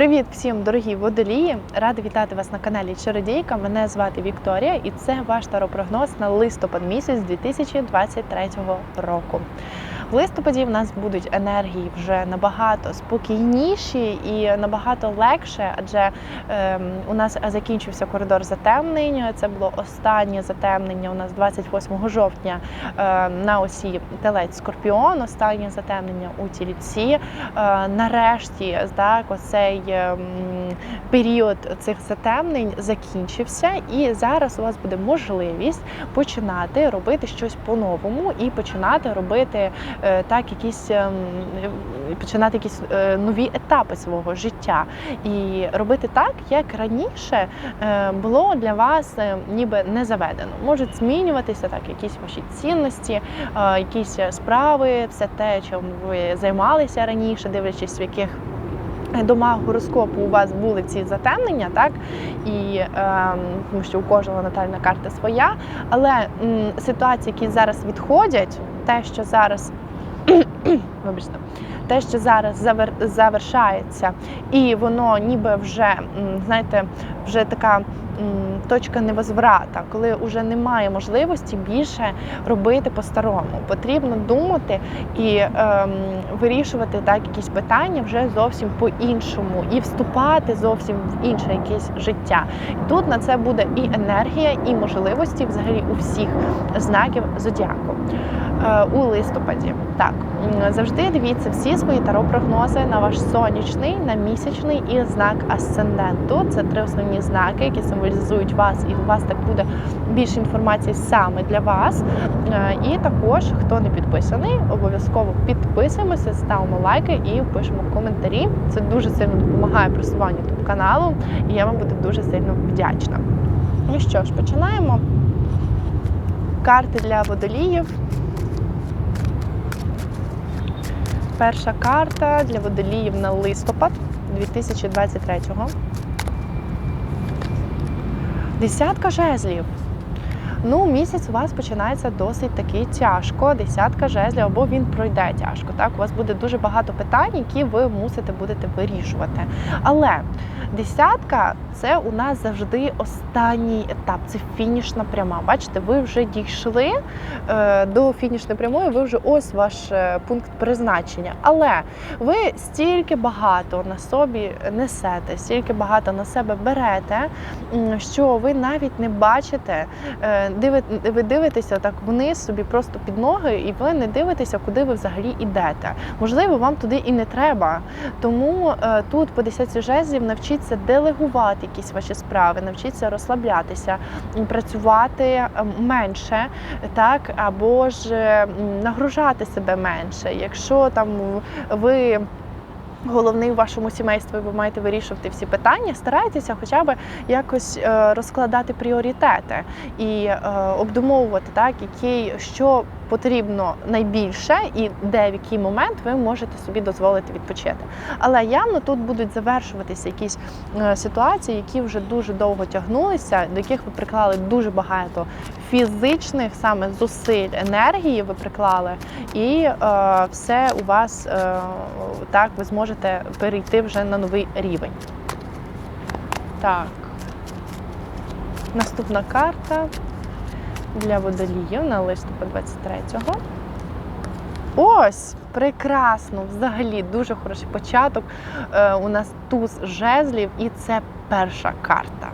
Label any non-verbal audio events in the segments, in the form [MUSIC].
Привіт всім, дорогі водолії! Рада вітати вас на каналі Чародійка. Мене звати Вікторія, і це ваш таропрогноз на листопад місяць 2023 року. В листопаді в нас будуть енергії вже набагато спокійніші і набагато легше, адже ем, у нас закінчився коридор затемнень. Це було останнє затемнення. У нас 28 жовтня е, на осі Телець Скорпіон. Останнє затемнення у Тільці. Е, нарешті, так, оцей ем, період цих затемнень закінчився, і зараз у вас буде можливість починати робити щось по-новому і починати робити е, так, якісь ем, е, починати якісь е, нові етапи свого життя і робити так, як раніше е, було для вас е, ніби не заведено. Можуть змінюватися так, якісь ваші цінності, е, якісь справи, все те, чим ви займалися раніше, дивлячись, в яких Дома гороскопу у вас були ці затемнення, так і е, тому що у кожного натальна карта своя. Але м, ситуації, які зараз відходять, те, що зараз [CLEARS THROAT] вибачте, те, що зараз завер, завершається, і воно ніби вже знаєте, вже така точка невозврата, коли вже немає можливості більше робити по-старому. Потрібно думати і ем, вирішувати так якісь питання вже зовсім по-іншому, і вступати зовсім в інше якесь життя. І тут на це буде і енергія, і можливості взагалі у всіх знаків зодіаку. Е, у листопаді. Так, завжди дивіться всі свої таро-прогнози на ваш сонячний, на місячний і знак асценденту. Це три основні знаки, які символізують вас, і у вас так буде більше інформації саме для вас. Е, І також, хто не підписаний, обов'язково підписуємося, ставимо лайки і пишемо коментарі. Це дуже сильно допомагає просуванню тут каналу, і я вам буду дуже сильно вдячна. Ну що ж, починаємо. Карти для водоліїв. Перша карта для водоліїв на листопад 2023-го. Десятка жезлів. Ну, місяць у вас починається досить таки тяжко. Десятка жезлів, або він пройде тяжко. Так, у вас буде дуже багато питань, які ви мусите будете вирішувати. Але десятка це у нас завжди останній етап, це фінішна пряма. Бачите, ви вже дійшли е, до фінішної прямої, ви вже ось ваш е, пункт призначення. Але ви стільки багато на собі несете, стільки багато на себе берете, що ви навіть не бачите, е, ви дивитеся так вниз собі просто під ноги, і ви не дивитеся, куди ви взагалі йдете. Можливо, вам туди і не треба. Тому тут по 10 жезлів навчіться делегувати якісь ваші справи, навчіться розслаблятися, працювати е, менше, так або ж нагружати себе менше. Якщо там ви головний в вашому сімействі, ви маєте вирішувати всі питання, старайтеся хоча б якось е, розкладати пріоритети і е, обдумовувати так, який що потрібно найбільше і де в який момент ви можете собі дозволити відпочити. Але явно тут будуть завершуватися якісь е, ситуації, які вже дуже довго тягнулися, до яких ви приклали дуже багато фізичних саме зусиль, енергії ви приклали, і е, все у вас е, так ви зможете перейти вже на новий рівень. Так. Наступна карта для водоліїв на листопад 23-го. Ось, прекрасно! Взагалі дуже хороший початок. Е, у нас туз жезлів, і це перша карта.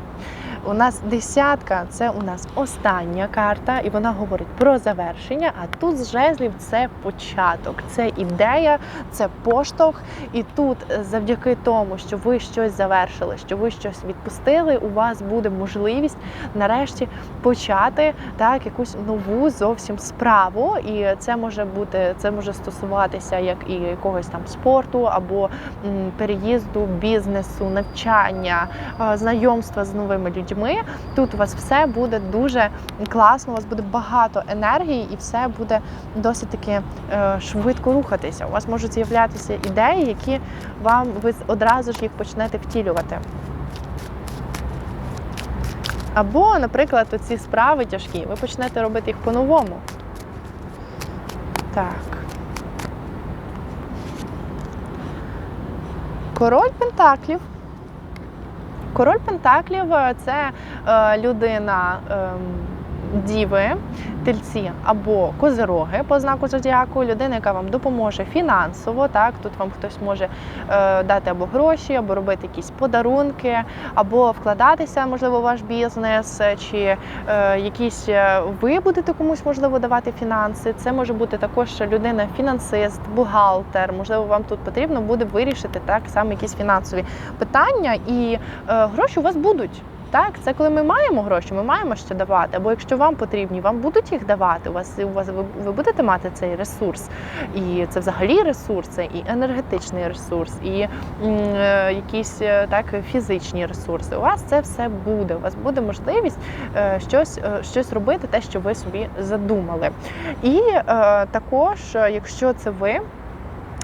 У нас десятка це у нас остання карта, і вона говорить про завершення. А тут з жезлів це початок, це ідея, це поштовх. І тут, е, завдяки тому, що ви щось завершили, що ви щось відпустили, у вас буде можливість нарешті почати так якусь нову зовсім справу. І це може бути, це може стосуватися як і якогось там спорту або переїзду, бізнесу, навчання, знайомства з новими людьми. Тут у вас все буде дуже класно, у вас буде багато енергії, і все буде досить таки е, швидко рухатися. У вас можуть з'являтися ідеї, які вам ви одразу ж їх почнете втілювати. Або, наприклад, ці справи тяжкі, ви почнете робити їх по-новому. Так. Король Пентаклів. Король Пентаклів е, це е, людина. Діви, тельці або козироги по знаку зодіаку, людина, яка вам допоможе фінансово. Так, тут вам хтось може е, дати або гроші, або робити якісь подарунки, або вкладатися, можливо, в ваш бізнес, е, чи е, якісь е, ви будете комусь можливо давати фінанси. Це може бути також людина, фінансист, бухгалтер. Можливо, вам тут потрібно буде вирішити так саме якісь фінансові питання, і е, гроші у вас будуть. Так, це коли ми маємо гроші, ми маємо що давати. Або якщо вам потрібні, вам будуть їх давати. У вас у вас ви, ви будете мати цей ресурс. І це взагалі ресурси, і енергетичний ресурс, і е, якісь е, так фізичні ресурси. У вас це все буде. У вас буде можливість е, щось, е, щось робити, те, що ви собі задумали. І е, також, е, якщо це ви.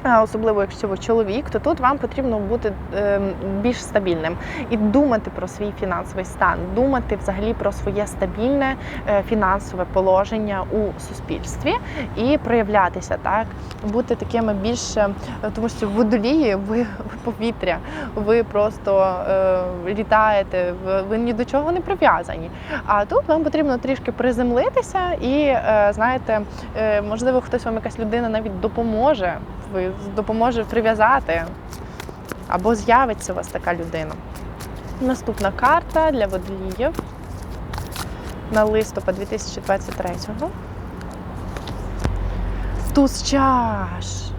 Особливо, якщо ви чоловік, то тут вам потрібно бути е, більш стабільним і думати про свій фінансовий стан, думати взагалі про своє стабільне е, фінансове положення у суспільстві і проявлятися так, бути такими більш, е, тому що в водолії ви, ви повітря, ви просто е, літаєте, ви, ні до чого не прив'язані. А тут вам потрібно трішки приземлитися і знаєте, можливо, хтось вам якась людина навіть допоможе, ви допоможе прив'язати, або з'явиться у вас така людина. Наступна карта для водоліїв на листопад 2023-го. Туз чаш.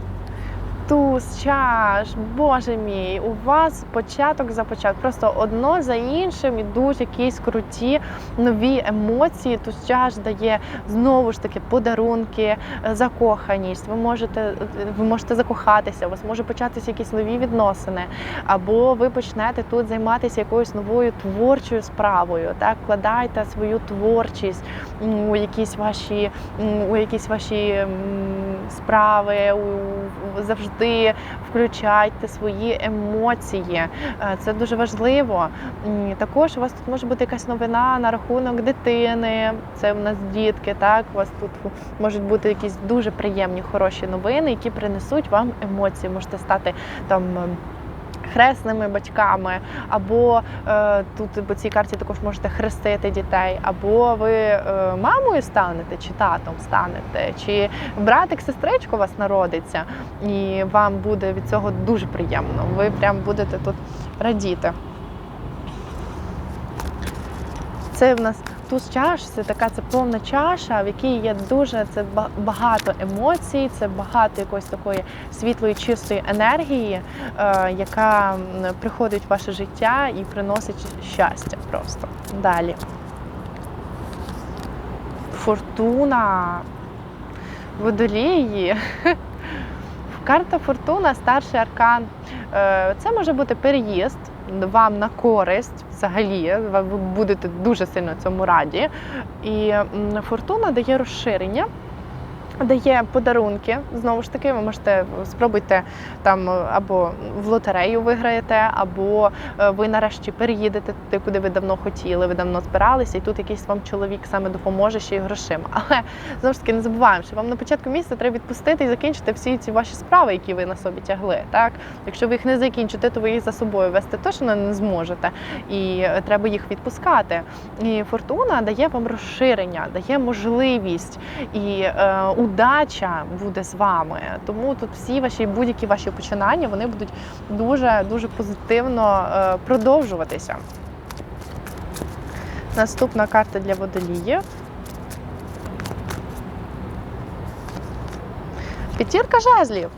Туз чаш, боже мій, у вас початок за початок. Просто одно за іншим ідуть якісь круті нові емоції. Туз чаш дає знову ж таки подарунки, е, закоханість. Ви можете, ви можете закохатися, у вас може початися якісь нові відносини, або ви почнете тут займатися якоюсь новою творчою справою. Так, вкладайте свою творчість у якісь ваші у якісь ваші справи, у- завжди включайте свої емоції. Е, Це дуже важливо. Також у вас тут може бути якась новина на рахунок дитини. Це у нас дітки. Так, у вас тут можуть бути якісь дуже приємні, хороші новини, які принесуть вам емоції. Можете стати там. Хресними батьками, або е, тут по цій карті також можете хрестити дітей, або ви е, мамою станете, чи татом станете, чи братик, сестричка у вас народиться, і вам буде від цього дуже приємно. Ви прям будете тут радіти. Це в нас туз чаш, це така це повна чаша, в якій є дуже це багато емоцій, це багато якоїсь такої світлої, чистої енергії, е, яка приходить в ваше життя і приносить щастя просто. Далі. Фортуна. Водолії. [LAUGHS] Карта Фортуна, старший аркан. Е, Це може бути переїзд вам на користь взагалі. Ви будете дуже сильно цьому раді. І фортуна дає розширення. Дає подарунки. Знову ж таки, ви можете спробуйте там е, або в лотерею виграєте, або е, ви нарешті переїдете туди, куди ви давно хотіли, ви давно збиралися, і тут якийсь вам чоловік саме допоможе ще й грошима. [LAUGHS] Але знову ж таки не забуваємо, що вам на початку місяця треба відпустити і закінчити всі ці ваші справи, які ви на собі тягли. Так, якщо ви їх не закінчите, то ви їх за собою вести точно не зможете, і е, треба їх відпускати. І фортуна дає вам розширення, дає можливість і е, удача буде з вами. Тому тут всі ваші будь-які ваші починання вони будуть дуже дуже позитивно е, продовжуватися. Наступна карта для водоліїв. П'ятірка жезлів.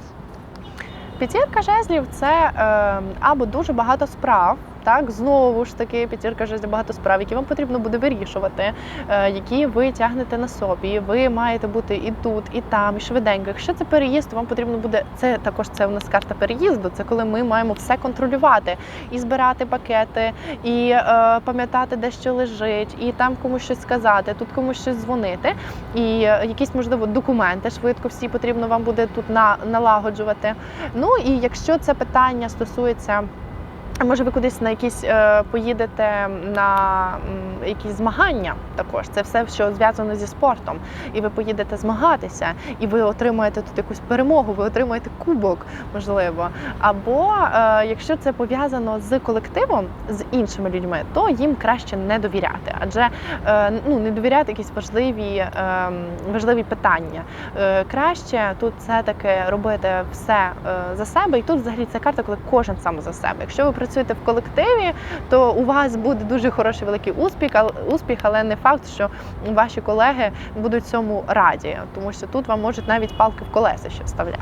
П'ятірка жезлів це е, або дуже багато справ. Так, знову ж таки, п'ятірка жезлів багато справ, які вам потрібно буде вирішувати, е, які ви тягнете на собі. Ви маєте бути і тут, і там, і швиденько. Якщо це переїзд, то вам потрібно буде це також. Це у нас карта переїзду. Це коли ми маємо все контролювати і збирати пакети, і е, пам'ятати, де що лежить, і там комусь щось сказати, тут комусь щось дзвонити, і е, якісь можливо документи швидко всі потрібно вам буде тут на, налагоджувати. Ну і якщо це питання стосується може, ви кудись на якісь е, поїдете на м, якісь змагання також. Це все, що зв'язано зі спортом. І ви поїдете змагатися, і ви отримаєте тут якусь перемогу, ви отримаєте кубок, можливо. Або е, якщо це пов'язано з колективом, з іншими людьми, то їм краще не довіряти, адже е, ну не довіряти якісь важливі, е, важливі питання. Е, краще тут все таки робити все е, за себе. І тут взагалі ця карта, коли кожен сам за себе. Якщо ви працюєте в колективі, то у вас буде дуже хороший великий успіх, успіх, але не факт, що ваші колеги будуть цьому раді, тому що тут вам можуть навіть палки в колеса ще вставляти.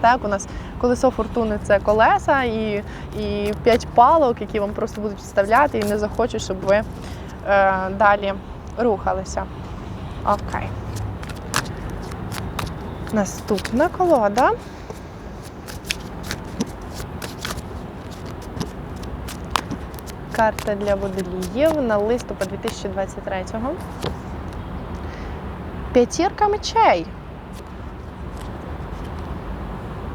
Так, у нас колесо фортуни це колеса і, і п'ять палок, які вам просто будуть вставляти і не захочуть, щоб ви е, далі рухалися. Окей. Наступна колода. Карта для водоліїв на листопад 2023-го. П'ятірка мечей.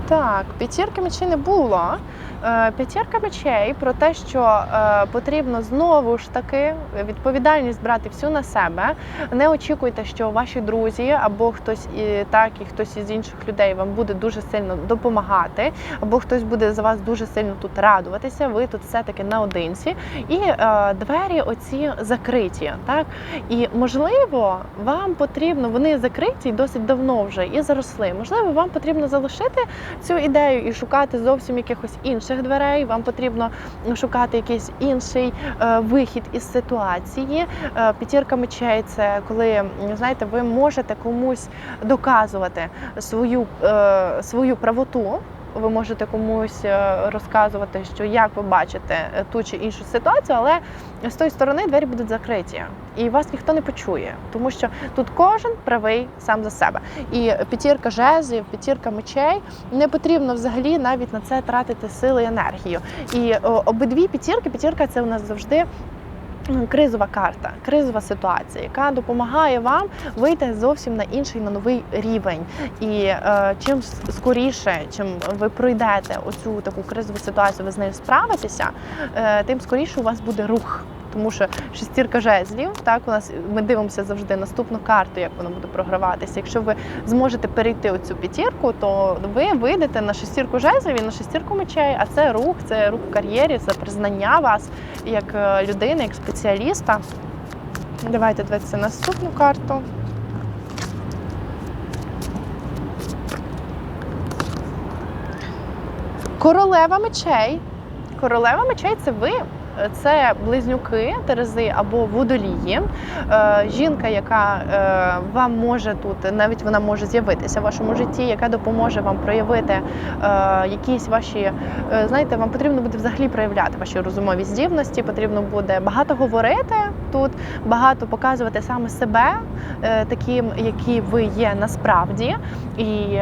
Так, п'ятірки мечей не було. Е, П'ятірка мечей про те, що е, потрібно знову ж таки відповідальність брати всю на себе. Не очікуйте, що ваші друзі або хтось і так, і хтось із інших людей вам буде дуже сильно допомагати, або хтось буде за вас дуже сильно тут радуватися. Ви тут все-таки наодинці, і е, двері оці закриті. Так і можливо, вам потрібно, вони закриті досить давно вже і заросли. Можливо, вам потрібно залишити цю ідею і шукати зовсім якихось інших дверей. Вам потрібно шукати якийсь інший е, вихід із ситуації. Е, п'ятірка мечей це коли знаєте, ви можете комусь доказувати свою, е, свою правоту. Ви можете комусь е, розказувати, що як ви бачите е, ту чи іншу ситуацію, але з тої сторони двері будуть закриті, і вас ніхто не почує, тому що тут кожен правий сам за себе. І п'ятірка жезлів, п'ятірка мечей не потрібно взагалі навіть на це тратити сили і енергію. І обидві п'ятірки, п'ятірка це у нас завжди. Кризова карта, кризова ситуація, яка допомагає вам вийти зовсім на інший на новий рівень. І е, чим скоріше, чим ви пройдете оцю таку кризову ситуацію, ви з нею справитеся, е, тим скоріше у вас буде рух. Тому що шестірка жезлів, так у нас ми дивимося завжди наступну карту, як вона буде програватися. Якщо ви зможете перейти оцю п'ятірку, то ви вийдете на шестірку жезлів і на шестірку мечей. А це рух, це рух в кар'єрі, це признання вас як е, людини, як спеціаліста. Давайте дивитися наступну карту. Королева мечей. Королева мечей це ви. Це близнюки, терези або водолії. Е, жінка, яка е, вам може тут, навіть вона може з'явитися в вашому житті, яка допоможе вам проявити е, якісь ваші, знаєте, вам потрібно буде взагалі проявляти ваші розумові здібності, потрібно буде багато говорити тут, багато показувати саме себе, таким, які ви є насправді. І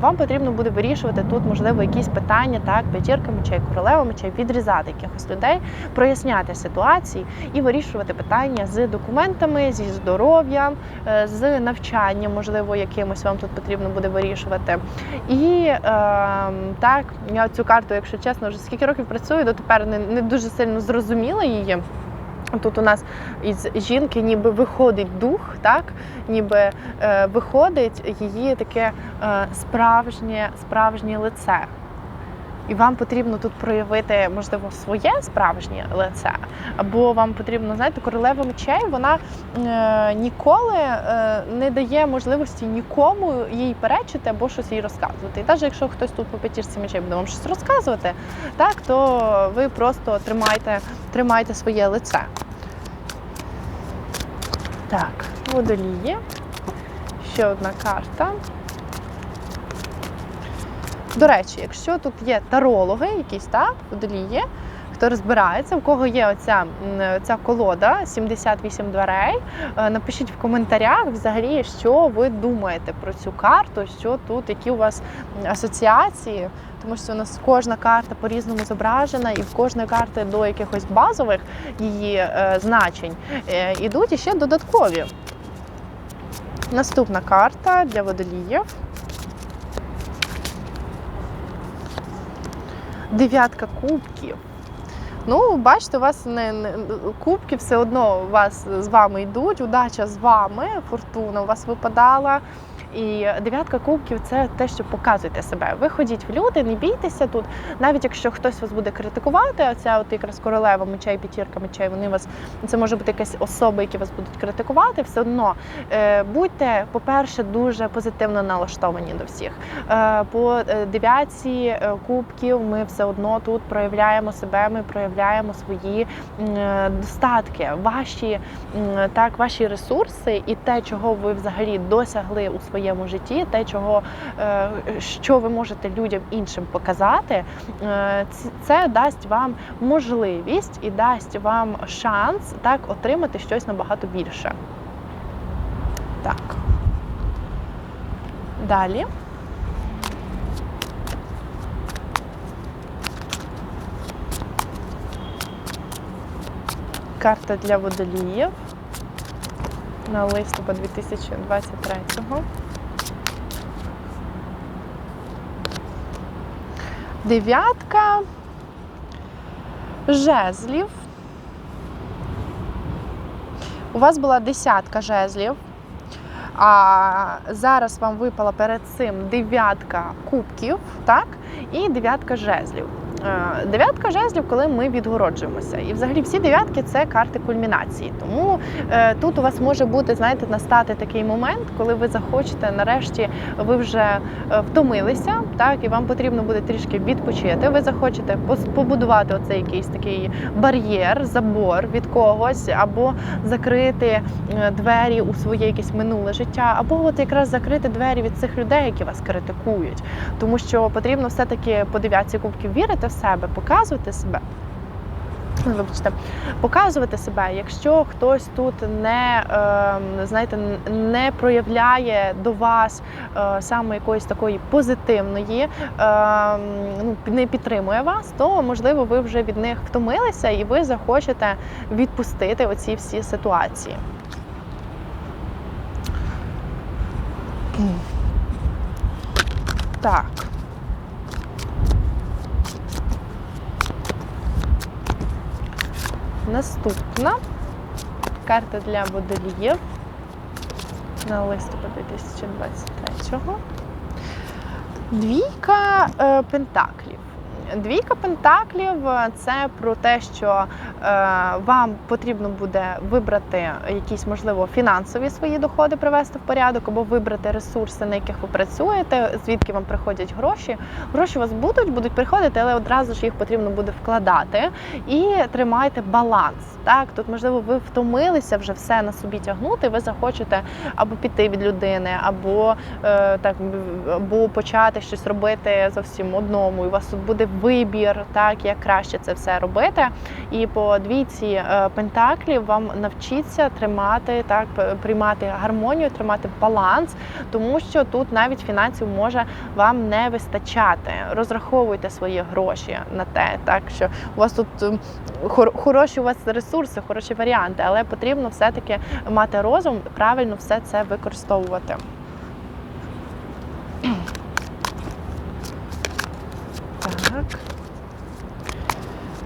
вам потрібно буде вирішувати тут, можливо, якісь питання, так, п'ятірка мечей, королева мечей, відрізати якихось людей, проясняти ситуації і вирішувати питання з документами, зі здоров'ям, е, з навчанням, можливо, якимось вам тут потрібно буде вирішувати. І е, так, я цю карту, якщо чесно, вже скільки років працюю, дотепер не, не дуже сильно зрозуміла її. Тут у нас із жінки ніби виходить дух, так ніби е, виходить її таке е, справжнє, справжнє лице. І вам потрібно тут проявити, можливо, своє справжнє лице, або вам потрібно, знаєте, королева мечей, вона е, ніколи е, не дає можливості нікому їй перечити або щось їй розказувати. І навіть якщо хтось тут по п'ятірці мечей буде вам щось розказувати, так, то ви просто тримайте, тримайте своє лице. Так, водолії. Ще одна карта. До речі, якщо тут є тарологи, якісь так, водолії, хто розбирається, у кого є оця ця колода 78 дверей, е, напишіть в коментарях взагалі, що ви думаєте про цю карту, що тут, які у вас асоціації. Тому що у нас кожна карта по-різному зображена, і в кожної карти до якихось базових її е, значень е, ідуть іще додаткові. Наступна карта для водоліїв. Дев'ятка кубків. Ну, бачите, у вас не, не кубки все одно у вас з вами йдуть, удача з вами, фортуна у вас випадала. І дев'ятка кубків це те, що показуєте себе. Ви ходіть в люди, не бійтеся тут. Навіть якщо хтось вас буде критикувати, оця от якраз королева мечей, п'ятірка мечей, вони вас це може бути якась особа, які вас будуть критикувати. Все одно е, будьте, по-перше, дуже позитивно налаштовані до всіх. Е, по е, дев'ятці кубків ми все одно тут проявляємо себе, ми проявляємо свої достатки, ваші так, ваші ресурси і те, чого ви взагалі досягли у своєму житті, те, чого е, що ви можете людям іншим показати, е, це дасть вам можливість і дасть вам шанс так отримати щось набагато більше. Так. Далі. Карта для водоліїв на листопад 2023-го. Дев'ятка жезлів. У вас була десятка жезлів, а зараз вам випала перед цим дев'ятка кубків, так? І дев'ятка жезлів. Е, Дев'ятка жезлів, коли ми відгороджуємося. І взагалі всі дев'ятки це карти кульмінації. Тому е, тут у вас може бути, знаєте, настати такий момент, коли ви захочете, нарешті ви вже е, втомилися, так, і вам потрібно буде трішки відпочити. Ви захочете побудувати оцей якийсь такий бар'єр, забор від когось, або закрити двері у своє якесь минуле життя, або от якраз закрити двері від цих людей, які вас критикують. Тому що потрібно все-таки по дев'ятці кубків вірити себе, показувати себе. Вибачте, показувати себе, якщо хтось тут не е, знаєте, не проявляє до вас е, саме якоїсь такої позитивної, е, ну не підтримує вас, то можливо ви вже від них втомилися і ви захочете відпустити оці всі ситуації. Так. Наступна карта для водоліїв на листопад 2023-го. Двійка е, пентаклів. Двійка пентаклів це про те, що е, вам потрібно буде вибрати якісь, можливо, фінансові свої доходи, привести в порядок, або вибрати ресурси, на яких ви працюєте, звідки вам приходять гроші. Гроші у вас будуть, будуть приходити, але одразу ж їх потрібно буде вкладати і тримайте баланс. Так, тут можливо ви втомилися вже все на собі тягнути. Ви захочете або піти від людини, або е, так або почати щось робити зовсім одному. І у вас тут буде вибір, так як краще це все робити. І по двійці е, пентаклів вам навчиться тримати так, приймати гармонію, тримати баланс, тому що тут навіть фінансів може вам не вистачати. Розраховуйте свої гроші на те, так що у вас тут хороші у вас ресурси, хороші варіанти, але потрібно все-таки мати розум, правильно все це використовувати. Так.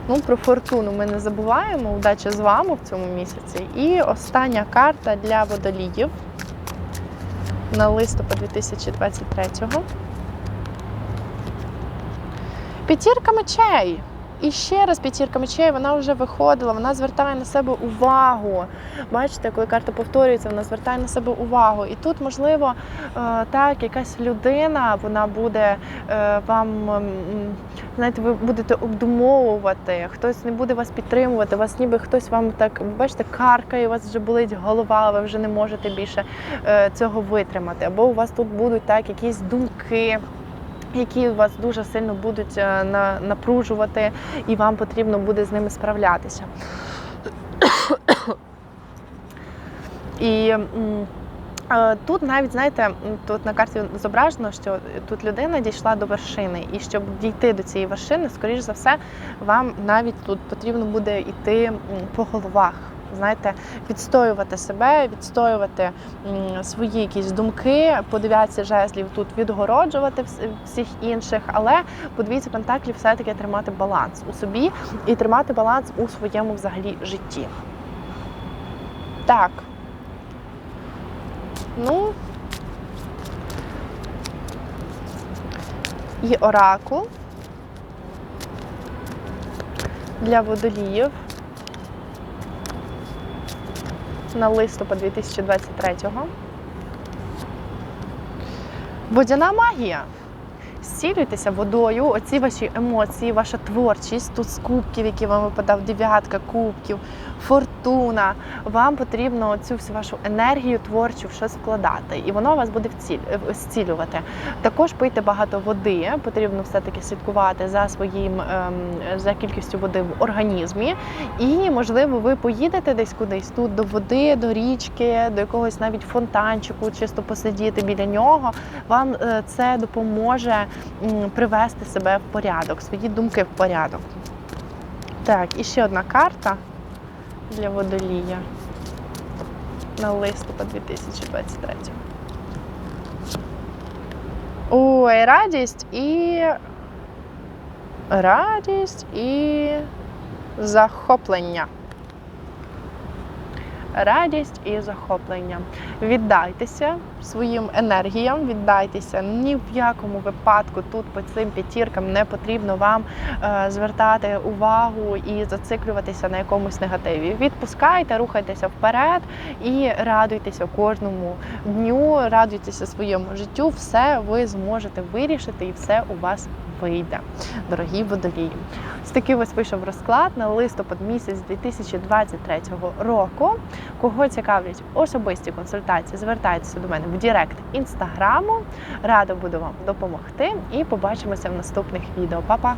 Ну, про фортуну ми не забуваємо. Удача з вами в цьому місяці. І остання карта для водоліїв на листопад 2023-го. П'ятірка мечей. І ще раз п'ятірка мечей, вона вже виходила, вона звертає на себе увагу. Бачите, коли карта повторюється, вона звертає на себе увагу. І тут, можливо, е, так, якась людина, вона буде е, вам, знаєте, ви будете обдумовувати, хтось не буде вас підтримувати, вас ніби хтось вам так, бачите, каркає, у вас вже болить голова, ви вже не можете більше е, цього витримати. Або у вас тут будуть так якісь думки які вас дуже сильно будуть е, на- напружувати, і вам потрібно буде з ними справлятися. І е, тут навіть знаєте, тут на карті зображено, що тут людина дійшла до вершини, і щоб дійти до цієї вершини, скоріш за все, вам навіть тут потрібно буде йти по головах. Знаєте, відстоювати себе, відстоювати свої якісь думки, по жезлів тут відгороджувати всіх інших, але по двійці пентаклів все-таки тримати баланс у собі і тримати баланс у своєму взагалі житті. Так. Ну. І оракул для водоліїв на листопад 2023-го. Водяна магія. Зцілюйтеся водою, оці ваші емоції, ваша творчість, тут з кубків, які вам випадав, дев'ятка кубків, фортуна. Вам потрібно цю всю вашу енергію творчу в щось вкладати, і воно вас буде вціль... е, зцілювати. Також пийте багато води, потрібно все-таки слідкувати за своїм ем, за кількістю води в організмі. І, можливо, ви поїдете десь кудись тут до води, до річки, до якогось навіть фонтанчику, чисто посидіти біля нього. Вам е, це допоможе привести себе в порядок, свої думки в порядок. Так, і ще одна карта для водолія на листопад 2023. Ой, радість і. Радість і захоплення. Радість і захоплення. Віддайтеся своїм енергіям, віддайтеся ні в якому випадку тут по цим п'ятіркам не потрібно вам е, звертати увагу і зациклюватися на якомусь негативі. Відпускайте, рухайтеся вперед і радуйтеся кожному дню, радуйтеся своєму життю. Все ви зможете вирішити, і все у вас вийде, дорогі водолії. Ось такий ось вийшов розклад на листопад місяць 2023 року. Кого цікавлять особисті консультації, звертайтеся до мене в Директ інстаграму. Рада буду вам допомогти і побачимося в наступних відео. Па-па!